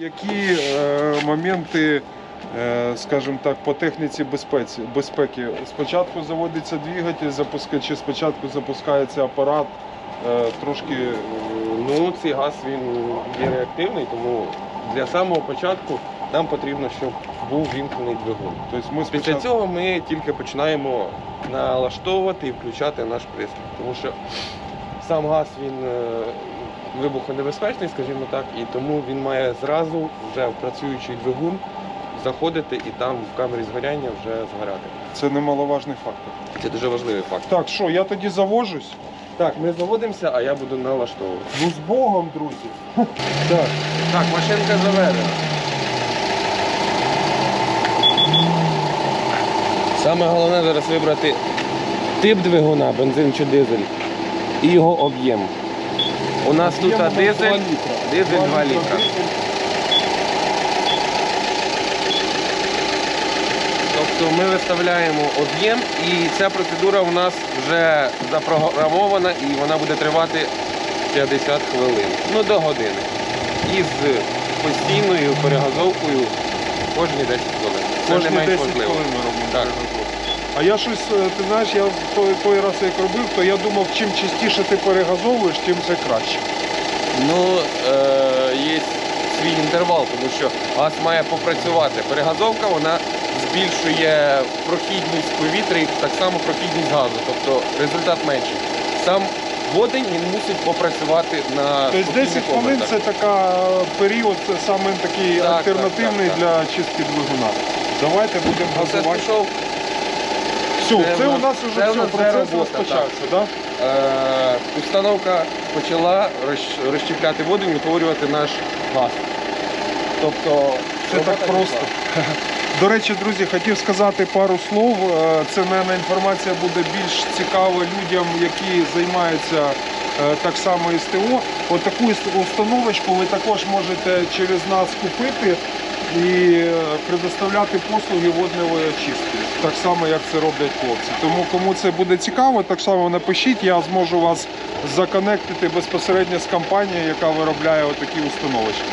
Які е, моменти, е, скажімо так, по техніці безпеці, безпеки? Спочатку заводиться двигатель, запуска, чи спочатку запускається апарат, е, трошки е, Ну, цей газ він є реактивний, тому для самого початку нам потрібно, щоб був вімкнений двигун. тобто ми Після спочатку, цього ми тільки починаємо налаштовувати і включати наш пристрій. Тому що сам газ він е, вибухонебезпечний, скажімо так, і тому він має зразу вже в працюючий двигун заходити і там в камері згоряння вже згоряти. це немаловажний фактор. Це дуже важливий факт. Так, що, я тоді завожусь? Так, ми заводимося, а я буду налаштовувати. Ну з Богом, друзі. Так. Так, машинка заведена. Саме головне зараз вибрати тип двигуна, бензин чи дизель, і його об'єм. У нас тут Об'єм дизель, дизель 2 літра. Тобто ми виставляємо об'єм і ця процедура у нас вже запрограмована і вона буде тривати 50 хвилин, ну до години. І з постійною перегазовкою кожні 10 хвилин. Це Кожні не менш 10 важливо. хвилин ми робимо Так. А я щось, е, ти знаєш, я той, той раз як робив, то я думав, чим частіше ти перегазовуєш, тим це краще. Ну, е, є свій інтервал, тому що газ має попрацювати. Перегазовка вона збільшує прохідність повітря і так само прохідність газу, тобто результат менший. Сам водень він мусить попрацювати на Тобто 10 хвилин це така е, період, це саме такий Так, альтернативний так, так, для чистки двигуна. Давайте будемо Процес газувати. пішов. Все, Це у нас- вже все, процес розпочався, так? Е, установка почала розщепляти воду і утворювати наш газ. Тобто Це робота так просто. До речі, друзі, хотів сказати пару слов. Е, Це, мабуть, інформація буде більш цікава людям, які займаються е, так само СТО. От таку іс- установочку ви також можете через нас купити і е, предоставляти послуги водневої очистки. Так само, як це роблять хлопці. Тому кому це буде цікаво, так само напишіть, я зможу вас законектити безпосередньо з компанією, яка виробляє такі установочки.